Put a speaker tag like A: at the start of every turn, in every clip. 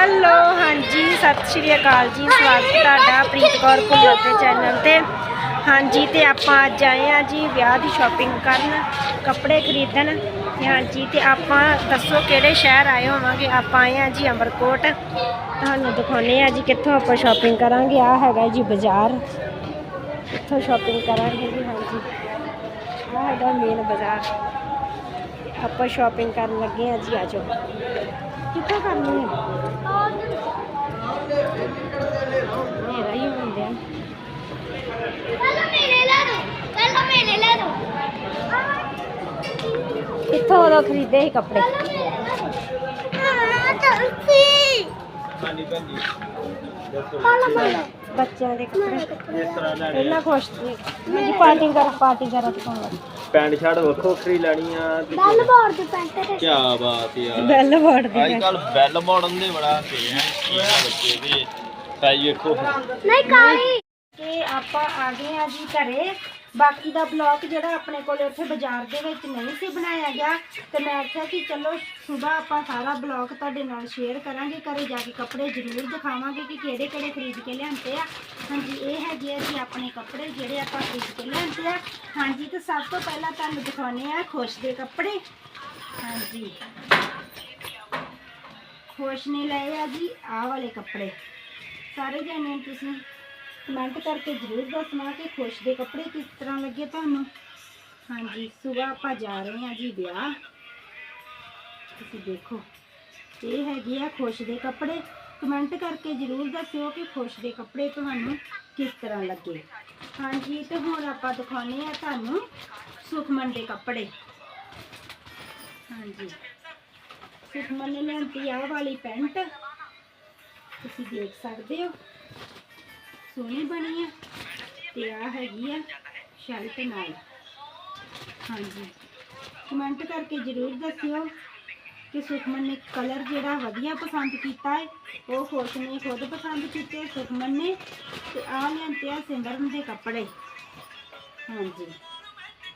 A: Hello, ਹਾਂਜੀ, ਸਤਿ ਸ਼੍ਰੀ ਅਕਾਲ ਜੀ, ਸਵਾਗਤ ਤੁਹਾਡਾ ਪ੍ਰੀਤ ਕੌਰ ਭੁੱਲਰ ਦੇ ਚੈਨਲ ਤੇ। ਹਾਂਜੀ, ਤੇ ਆਪਾਂ ਅੱਜ ਆਏ ਆ ਜੀ ਵਿਆਹ ਦੀ ਸ਼ਾਪਿੰਗ ਕਰਨ, ਕੱਪੜੇ ਖਰੀਦਣ। ਤੇ ਹਾਂਜੀ, ਤੇ ਆਪਾਂ ਦੱਸੋ ਕਿਹੜੇ ਸ਼ਹਿਰ ਆਏ ਹੋਵਾਂਗੇ? ਆਪਾਂ ਆਏ ਆ ਜੀ ਅਮਰਕੋਟ ਤੁਹਾਨੂੰ ਦਿਖਾਉਨੇ ਆ ਜੀ ਕਿੱਥੋਂ ਆਪਾਂ ਸ਼ਾਪਿੰਗ ਕਰਾਂਗੇ। ਆ ਹੈਗਾ ਜੀ ਬਾਜ਼ਾਰ। ਇੱਥੋਂ ਸ਼ਾਪਿੰਗ ਕਰਾਂਗੇ ਜੀ? ਹਾਂਜੀ। ਆ ਹੈਗਾ ਮੇਨ ਬਾਜ਼ਾਰ। ਆਪਾਂ ਸ਼ਾਪਿੰਗ ਕਰਨ ਲੱਗੇ ਆ ਜੀ ਆਜੋ ਕਿੱਥੋਂ ਕਰਨੀ ਹੈ? ਮੇਰਾ ਹੀ ਹੁੰਦੇ ਕਿੱਥੋਂ ਉਦੋਂ ਖਰੀਦੇ ਸੀ ਕੱਪੜੇ?
B: ਹਾਂ ਚਲਸੀ
C: ਹਾਂਜੀ ਭੈਣ ਜੀ। ਦੱਸੋ।
A: ਬੱਚਿਆਂ ਦੇ ਕੱਪੜੇ।
C: ਇਸ ਤਰ੍ਹਾਂ ਲੈਣੇ
A: ਪਹਿਲਾਂ ਖੁਸ਼ ਸੀ। ਹਾਂਜੀ ਪਾਰਟੀ ਕਰ ਪਾਰਟੀ ਕਰ ਦਿਖਾਉਂਗਾ
C: ਪੈਂਟ ਸ਼ਰਟ ਵੱਖੋ ਵੱਖਰੀ ਲੈਣੀ ਆ ਤੇ
B: ਬੈਲ ਬੋਰਡ ਦੇ ਪੈਂਟ ਤੇ।
C: ਕੀ ਬਾਤ ਯਾਰ
A: ਬੈਲ ਬੋਰਡ ਦੀ
C: ਅੱਜ ਕੱਲ ਬੈਲ ਮਾਡਲ ਦੇ ਬੜਾ ਤੇ ਹੈ ਬੱਚੇ ਦੇ। ਸਾਈਜ਼ ਵੇਖੋ।
B: ਨਹੀਂ ਕਾਲੀ।
A: ਕਿ ਆਪਾਂ ਆ ਗਏ ਆ ਜੀ ਘਰੇ। ਬਾਕੀ ਦਾ ਬਲੌਗ ਜਿਹੜਾ ਆਪਣੇ ਕੋਲ ਉੱਥੇ ਬਾਜ਼ਾਰ ਦੇ ਵਿੱਚ ਨਹੀਂ ਸੀ ਬਣਾਇਆ ਗਿਆ, ਤੇ ਮੈਂ ਆਖਿਆ ਕਿ ਚਲੋ ਸਵੇਰ ਆਪਾਂ ਸਾਰਾ ਬਲੌਗ ਤੁਹਾਡੇ ਨਾਲ ਸ਼ੇਅਰ ਕਰਾਂਗੇ, ਘਰੇ ਜਾ ਕੇ ਕੱਪੜੇ ਜ਼ਰੂਰ ਦਿਖਾਵਾਂਗੇ ਕਿ ਕਿਹੜੇ ਕਿਹੜੇ ਖਰੀਦ ਕੇ ਲਿਆਂਦੇ ਆ। ਹਾਂਜੀ, ਇਹ ਹੈਗੇ ਆ ਜੀ ਆਪਣੇ ਕੱਪੜੇ ਜਿਹੜੇ ਆਪਾਂ ਖਰੀਦ ਕੇ ਲਿਆਂਦੇ ਆ। ਹਾਂਜੀ, ਤੇ ਸਭ ਤੋਂ ਪਹਿਲਾਂ ਤੁਹਾਨੂੰ ਦਿਖਾਉਣੇ ਆ ਖੁਸ਼ ਦੇ ਕੱਪੜੇ। ਹਾਂਜੀ। ਖੁਸ਼ ਨੇ ਲਏ ਆ ਜੀ ਆਹ ਵਾਲੇ ਕੱਪੜੇ। ਸਾਰੇ ਜਾਣੇ ਤੁਸੀਂ ਕਮੈਂਟ ਕਰਕੇ ਜ਼ਰੂਰ ਦੱਸਣਾ ਕਿ ਖੁਸ਼ ਦੇ ਕੱਪੜੇ ਕਿਸ ਤਰ੍ਹਾਂ ਲੱਗੇ ਤੁਹਾਨੂੰ? ਹਾਂਜੀ ਸਵੇਰ ਆਪਾਂ ਜਾ ਰਹੇ ਹਾਂ ਜੀ ਵਿਆਹ। ਤੁਸੀਂ ਦੇਖੋ, ਇਹ ਹੈਗੇ ਆ ਖੁਸ਼ ਦੇ ਕੱਪੜੇ। ਕਮੈਂਟ ਕਰਕੇ ਜ਼ਰੂਰ ਦੱਸਿਓ ਕਿ ਖੁਸ਼ ਦੇ ਕੱਪੜੇ ਤੁਹਾਨੂੰ ਕਿਸ ਤਰ੍ਹਾਂ ਲੱਗੇ। ਹਾਂਜੀ, ਤੇ ਹੁਣ ਆਪਾਂ ਦਿਖਾਉਣੇ ਆ ਤੁਹਾਨੂੰ ਸੁਖਮਨ ਦੇ ਕੱਪੜੇ। ਹਾਂਜੀ, ਸੁਖਮਨ ਨੇ ਲਿਆਂਦੀ ਆਹ ਵਾਲੀ ਪੈਂਟ। ਤੁਸੀਂ ਦੇਖ ਸਕਦੇ ਹੋ। ਸੋਹਣੀ ਬਣੀ ਆ ਤੇ ਆ ਹੈਗੀ ਆ ਸ਼ਰਟ ਨਾਲ। ਹਾਂਜੀ। ਕਮੈਂਟ ਕਰਕੇ ਜ਼ਰੂਰ ਦੱਸਿਓ ਕਿ ਸੁਖਮਨ ਨੇ ਕਲਰ ਜਿਹੜਾ ਵਧੀਆ ਪਸੰਦ ਕੀਤਾ ਹੈ ਉਹ ਖੁਸ਼ ਨੇ ਖੁਦ ਪਸੰਦ ਕੀਤੇ ਸੁਖਮਨ ਨੇ ਤੇ ਆ ਲਿਆਂਤੇ ਆ ਸਿਮਰਨ ਦੇ ਕੱਪੜੇ। ਹਾਂਜੀ।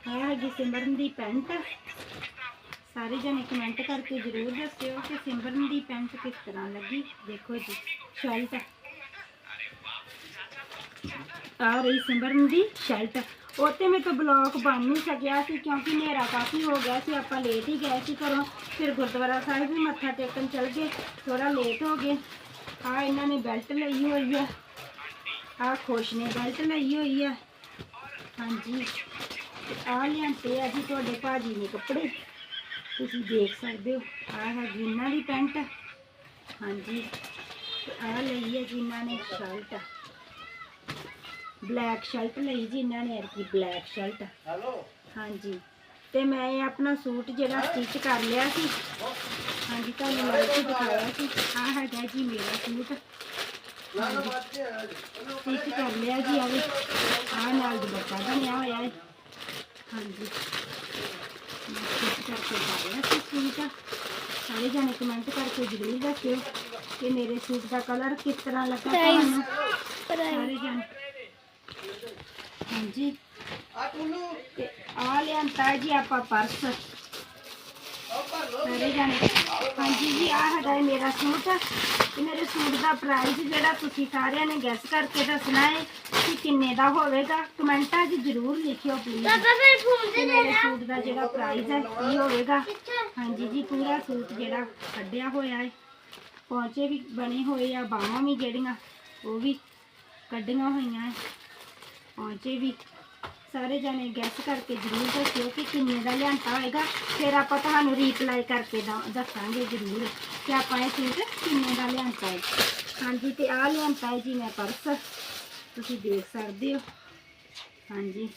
A: ਆ ਹੈਗੀ ਸਿਮਰਨ ਦੀ ਪੈਂਟ। ਸਾਰੇ ਜਣੇ ਕਮੈਂਟ ਕਰਕੇ ਜ਼ਰੂਰ ਦੱਸਿਓ ਕਿ ਸਿਮਰਨ ਦੀ ਪੈਂਟ ਕਿਸ ਤਰ੍ਹਾਂ ਲੱਗੀ। ਦੇਖੋ ਜੀ, ਸ਼ਰਟ। ਆ ਰਹੀ ਸਿਮਰਨ ਦੀ ਸ਼ਰਟ ਉੱਤੇ ਮੇਰੇ ਤੋਂ ਬਲੌਕ ਬਣ ਨਹੀਂ ਸਕਿਆ ਸੀ ਕਿਉਂਕਿ ਹਨੇਰਾ ਕਾਫੀ ਹੋ ਗਿਆ ਸੀ। ਆਪਾਂ ਲੇਟ ਹੀ ਗਏ ਸੀ ਘਰੋਂ। ਫਿਰ ਗੁਰਦੁਆਰਾ ਸਾਹਿਬ ਵੀ ਮੱਥਾ ਟੇਕਣ ਚੱਲ ਗਏ। ਥੋੜਾ ਲੇਟ ਹੋ ਗਏ। ਆ ਇਹਨਾਂ ਨੇ ਬੈਲਟ ਲਈ ਹੋਈ ਆ। ਆ ਖੁਸ਼ ਨੇ ਬੈਲਟ ਲਈ ਹੋਈ ਆ। ਹਾਂਜੀ। ਆ ਲਿਆਂਤੇ ਆ ਜੀ ਤੁਹਾਡੇ ਭਾਜੀ ਨੇ ਕੱਪੜੇ। ਤੁਸੀਂ ਦੇਖ ਸਕਦੇ ਹੋ। ਆ ਹੈ ਇਹਨਾਂ ਦੀ ਪੈਂਟ। ਹਾਂਜੀ। ਆ ਲਈ ਹੈ ਜੀ ਇਹਨਾਂ ਨੇ ਸ਼ਰਟ ਬਲੈਕ ਸ਼ਰਟ ਲਈ ਜੀ ਇਹਨਾਂ ਨੇ ਅਰਕੀ ਬਲੈਕ ਸ਼ਰਟ ਹਾਂਜੀ। ਤੇ ਮੈਂ ਇਹ ਆਪਣਾ ਸੂਟ ਜਿਹੜਾ ਸਟਿਚ ਕਰ ਲਿਆ ਸੀ। ਹਾਂਜੀ ਤੁਹਾਨੂੰ ਮੈਂ ਵੀ ਦਿਖਾਇਆ ਸੀ। ਆ ਹੈਗਾ ਜੀ ਮੇਰਾ ਸੂਟ। ਸਟਿਚ ਕਰ ਲਿਆ ਜੀ ਆ ਵੀ। ਆ ਨਾਲ ਦੁਪੱਟਾ ਬਣਿਆ ਹੋਇਆ ਹੈ। ਹਾਂਜੀ। ਸਟਿਚ ਕਰਕੇ ਪਾ ਲਿਆ ਸੀ ਸੂਟ। ਸਾਰੇ ਜਾਣੇ ਕਮੈਂਟ ਕਰਕੇ ਜ਼ਰੂਰ ਦੱਸਿਓ ਕਿ ਮੇਰੇ ਸੂਟ ਦਾ ਕਲਰ ਕਿਸ ਤਰ੍ਹਾਂ ਲੱਗਾ ਤੁਹਾਨੂੰ। ਸਾਰੇ ਜਾਣੇ ਹਾਂਜੀ। ਤੇ ਆ ਲਿਆਂਤਾ ਜੀ ਆਪਾਂ ਪਰਸ। ਸਾਰੇ ਜਾਣੇ। ਹਾਂਜੀ ਜੀ ਆ ਹੈਗਾ ਮੇਰਾ ਸੂਟ। ਤੇ ਮੇਰੇ ਸੂਟ ਦਾ ਪ੍ਰਾਈਸ ਜਿਹੜਾ ਤੁਸੀਂ ਸਾਰਿਆਂ ਨੇ ਗੈਸ ਕਰਕੇ ਦੱਸਣਾ ਹੈ ਕਿ ਕਿੰਨੇ ਦਾ ਹੋਵੇਗਾ। ਕਮੈਂਟਾਂ 'ਚ ਜ਼ਰੂਰ ਲਿਖਿਓ ਪਲੀਜ਼
B: ਪਾਪਾ ਫਿਰ ਫੋਨ
A: ਤੇ ਮੇਰੇ ਸੂਟ ਦਾ ਜਿਹੜਾ ਪ੍ਰਾਈਸ ਹੈ ਕੀ ਹੋਵੇਗਾ? ਹਾਂਜੀ ਜੀ ਪੂਰਾ ਸੂਟ ਜਿਹੜਾ ਕੱਢਿਆ ਹੋਇਆ ਹੈ। ਪੌਂਚੇ ਵੀ ਬਣੇ ਹੋਏ ਆ ਬਾਹਾਂ ਵੀ ਜਿਹੜੀਆਂ ਉਹ ਵੀ ਕੱਢੀਆਂ ਹੋਈਆਂ ਹੈ। ਪੌਂਚੇ ਵੀ ਸਾਰੇ ਜਾਣੇ ਗੈਸ ਕਰਕੇ ਜ਼ਰੂਰ ਦੱਸਿਓ ਕਿ ਕਿੰਨੇ ਦਾ ਲਿਆਂਦਾ ਹੋਏਗਾ। ਫਿਰ ਆਪਾਂ ਤੁਹਾਨੂੰ ਰੀਪਲਾਈ ਕਰਕੇ ਦੱਸਾਂਗੇ ਜ਼ਰੂਰ ਕਿ ਆਪਾਂ ਇਹ ਸੂਟ ਕਿੰਨੇ ਦਾ ਲਿਆਂਦਾ ਹੈ। ਹਾਂਜੀ ਤੇ ਆਹ ਲਿਆਂਦਾ ਹੈ ਜੀ ਮੈਂ ਪਰਸ ਤੁਸੀਂ ਦੇਖ ਸਕਦੇ ਹੋ। ਹਾਂਜੀ।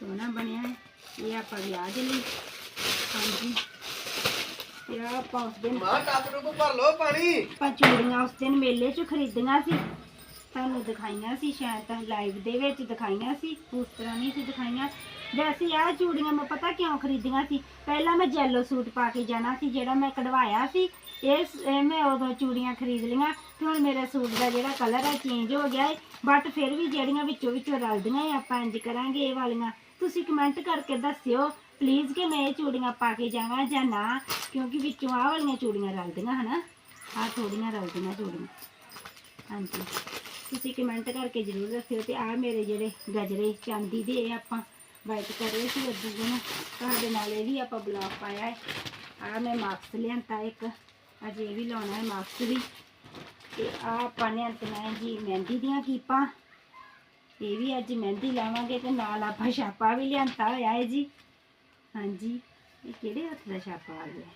A: ਸੋਹਣਾ ਬਣਿਆ ਹੈ। ਇਹ ਆਪਾਂ ਵਿਆਹ ਦੇ ਲਈ। ਹਾਂਜੀ। ਆਹ ਆਪਾਂ ਉਸ ਦਿਨ
C: ਮਾਂ ਟੱਪ ਨੂੰ ਭਰ ਲੋ ਪਾਣੀ।
A: ਆਪਾਂ ਚੂੜੀਆਂ ਉਸ ਦਿਨ ਮੇਲੇ 'ਚ ਖਰੀਦੀਆਂ ਸੀ। ਤੁਹਾਨੂੰ ਦਿਖਾਈਆਂ ਸੀ, ਸ਼ਾਇਦ ਤਾਂ ਲਾਈਵ ਦੇ ਵਿੱਚ ਦਿਖਾਈਆਂ ਸੀ, ਉਸ ਤਰ੍ਹਾਂ ਨਹੀਂ ਸੀ ਦਿਖਾਈਆਂ। ਵੈਸੇ ਆਹ ਚੂੜੀਆਂ ਮੈਂ ਪਤਾ ਕਿਉਂ ਖਰੀਦੀਆਂ ਸੀ? ਪਹਿਲਾਂ ਮੈਂ ਜੈਲੋ ਸੂਟ ਪਾ ਕੇ ਜਾਣਾ ਸੀ, ਜਿਹੜਾ ਮੈਂ ਕਢਵਾਇਆ ਸੀ। ਇਹ ਇਹ ਮੈਂ ਉਦੋਂ ਚੂੜੀਆਂ ਖਰੀਦ ਲਈਆਂ, ਤੇ ਹੁਣ ਮੇਰੇ ਸੂਟ ਦਾ ਜਿਹੜਾ ਕਲਰ ਹੈ ਚੇਂਜ ਹੋ ਗਿਆ ਹੈ ਬਟ ਫਿਰ ਵੀ ਜਿਹੜੀਆਂ ਵਿੱਚੋਂ ਵਿੱਚੋਂ ਰਲਦੀਆਂ ਹੈ ਆਪਾਂ ਇੰਜ ਕਰਾਂਗੇ ਇਹ ਵਾਲੀਆਂ। ਤੁਸੀਂ ਕਮੈਂਟ ਕਰਕੇ ਦੱਸਿਓ ਪਲੀਜ਼ ਕਿ ਮੈਂ ਇਹ ਚੂੜੀਆਂ ਪਾ ਕੇ ਜਾਵਾਂ ਜਾਂ ਨਾ, ਕਿਉਂਕਿ ਵਿੱਚੋਂ ਆਹ ਵਾਲੀਆਂ ਚੂੜੀਆਂ ਰਲਦੀਆਂ, ਹਨਾ? ਆਹ ਥੋੜੀਆਂ ਰਲਦੀਆਂ ਚੂੜੀਆਂ। ਹਾਂਜੀ। ਤੁਸੀਂ ਕਮੈਂਟ ਕਰਕੇ ਜ਼ਰੂਰ ਦੱਸਿਓ ਤੇ ਆਹ ਮੇਰੇ ਜਿਹੜੇ ਗਜਰੇ, ਚਾਂਦੀ ਦੇ ਇਹ ਆਪਾਂ ਵਾਈਟ ਕਰ ਰਹੇ ਸੀ ਉਦੋਂ ਦਿਨ ਤੁਹਾਡੇ ਨਾਲ ਇਹ ਵੀ ਆਪਾਂ ਬਲੌਗ ਪਾਇਆ ਹੈ। ਆਹ ਮੈਂ ਮਾਸਕ ਲਿਆਂਤਾ ਇੱਕ। ਅੱਜ ਇਹ ਵੀ ਲਾਉਣਾ ਹੈ ਮਾਸਕ ਵੀ। ਤੇ ਆਹ ਆਪਾਂ ਲਿਆਂਤੀਆਂ ਹੈ ਜੀ ਮਹਿੰਦੀ ਦੀਆਂ ਕੀਪਾਂ। ਇਹ ਵੀ ਅੱਜ ਮਹਿੰਦੀ ਲਾਵਾਂਗੇ ਤੇ ਨਾਲ ਆਪਾਂ ਛਾਪਾ ਵੀ ਲਿਆਂਤਾ ਹੋਇਆ ਹੈ ਜੀ। ਹਾਂਜੀ, ਇਹ ਕਿਹੜੇ ਹੱਥ ਦਾ ਛਾਪਾ ਆ ਗਿਆ?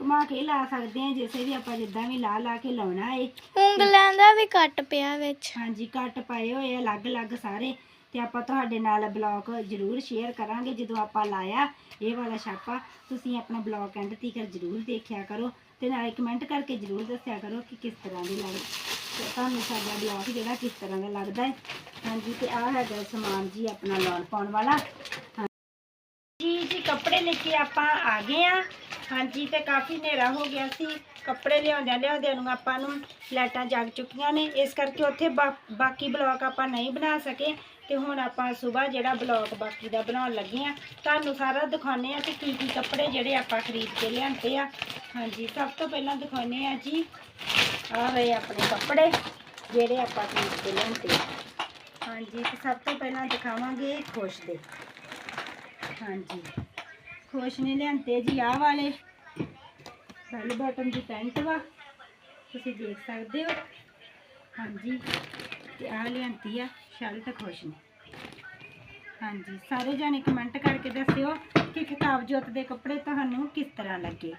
A: ਘੁਮਾ ਕੇ ਲਾ ਸਕਦੇ ਹਾਂ ਜਿਸੇ ਵੀ ਆਪਾਂ ਜਿੱਦਾਂ ਵੀ ਲਾ ਲਾ ਕੇ ਲਾਉਣਾ ਹੈ
B: ਉਂਗਲਾਂ ਦਾ ਵੀ ਕੱਟ ਪਿਆ ਵਿੱਚ।
A: ਹਾਂਜੀ ਕੱਟ ਪਾਏ ਹੋਏ ਆ ਅਲੱਗ-ਅਲੱਗ ਸਾਰੇ। ਤੇ ਆਪਾਂ ਤੁਹਾਡੇ ਨਾਲ ਬਲੌਗ ਜ਼ਰੂਰ ਸ਼ੇਅਰ ਕਰਾਂਗੇ ਜਦੋਂ ਆਪਾਂ ਲਾਇਆ ਇਹ ਵਾਲਾ ਛਾਪਾ। ਤੁਸੀਂ ਆਪਣਾ ਬਲੌਗ ਐਂਡ ਤੀਕਰ ਜ਼ਰੂਰ ਦੇਖਿਆ ਕਰੋ ਤੇ ਨਾਲੇ ਕਮੈਂਟ ਕਰਕੇ ਜ਼ਰੂਰ ਦੱਸਿਆ ਕਰੋ ਕਿ ਕਿਸ ਤਰ੍ਹਾਂ ਦੀ ਲੱਗ ਤੁਹਾਨੂੰ ਸਾਡਾ ਬਲੌਗ ਜਿਹੜਾ ਕਿਸ ਤਰ੍ਹਾਂ ਦਾ ਲੱਗਦਾ ਹੈ ਹਾਂਜੀ ਤੇ ਆਹ ਹੈਗਾ ਸਮਾਨ ਜੀ ਆਪਣਾ ਲਾਉਣ ਪਾਉਣ ਵਾਲਾ। ਜੀ ਜੀ ਕੱਪੜੇ ਲੈ ਕੇ ਆਪਾਂ ਆ ਗਏ ਆ। ਹਾਂਜੀ, ਤੇ ਕਾਫੀ ਹਨੇਰਾ ਹੋ ਗਿਆ ਸੀ। ਕੱਪੜੇ ਲਿਆਉਂਦਿਆਂ ਲਿਆਉਂਦਿਆਂ ਨੂੰ ਆਪਾਂ ਨੂੰ ਲਾਈਟਾਂ ਜਗ ਚੁੱਕੀਆਂ ਨੇ। ਇਸ ਕਰਕੇ ਉੱਥੇ ਬਾ- ਬਾਕੀ ਬਲੌਗ ਆਪਾਂ ਨਹੀਂ ਬਣਾ ਸਕੇ। ਤੇ ਹੁਣ ਆਪਾਂ ਸਵੇਰ ਜਿਹੜਾ ਬਲੌਗ ਬਾਕੀ ਦਾ ਬਣਾਉਣ ਲੱਗੇ ਆ ਤੁਹਾਨੂੰ ਸਾਰਾ ਦਿਖਾਉਂਦੇ ਆ ਕਿ ਕੀ ਕੀ ਕੱਪੜੇ ਜਿਹੜੇ ਆਪਾਂ ਖਰੀਦ ਕੇ ਲਿਆਂਦੇ ਆ। ਹਾਂਜੀ, ਸਭ ਤੋਂ ਪਹਿਲਾਂ ਦਿਖਾਉਂਦੇ ਆ ਜੀ। ਆਹ ਰਹੇ ਆਪਣੇ ਕੱਪੜੇ ਜਿਹੜੇ ਆਪਾਂ ਖਰੀਦ ਕੇ ਲਿਆਂਦੇ ਆ। ਹਾਂਜੀ, ਤੇ ਸਭ ਤੋਂ ਪਹਿਲਾਂ ਦਿਖਾਵਾਂਗੇ ਖੁਸ਼ ਦੇ। ਹਾਂਜੀ। ਖੁਸ਼ ਨੇ ਲਿਆਂਤੇ ਜੀ ਆਹ ਵਾਲੇ। ਬੈਲ ਬਟਨ ਦੀ ਪੈਂਟ ਵਾ। ਤੁਸੀਂ ਦੇਖ ਸਕਦੇ ਹੋ। ਹਾਂਜੀ, ਤੇ ਆਹ ਲਿਆਂਤੀ ਆ ਸ਼ਰਟ ਖੁਸ਼ ਨੇ ਹਾਂਜੀ, ਸਾਰੇ ਜਾਣੇ ਕਮੈਂਟ ਕਰਕੇ ਦੱਸਿਓ ਕਿ ਕਿਤਾਬ ਜੋਤ ਦੇ ਕੱਪੜੇ ਤੁਹਾਨੂੰ ਕਿਸ ਤਰ੍ਹਾਂ ਲੱਗੇ।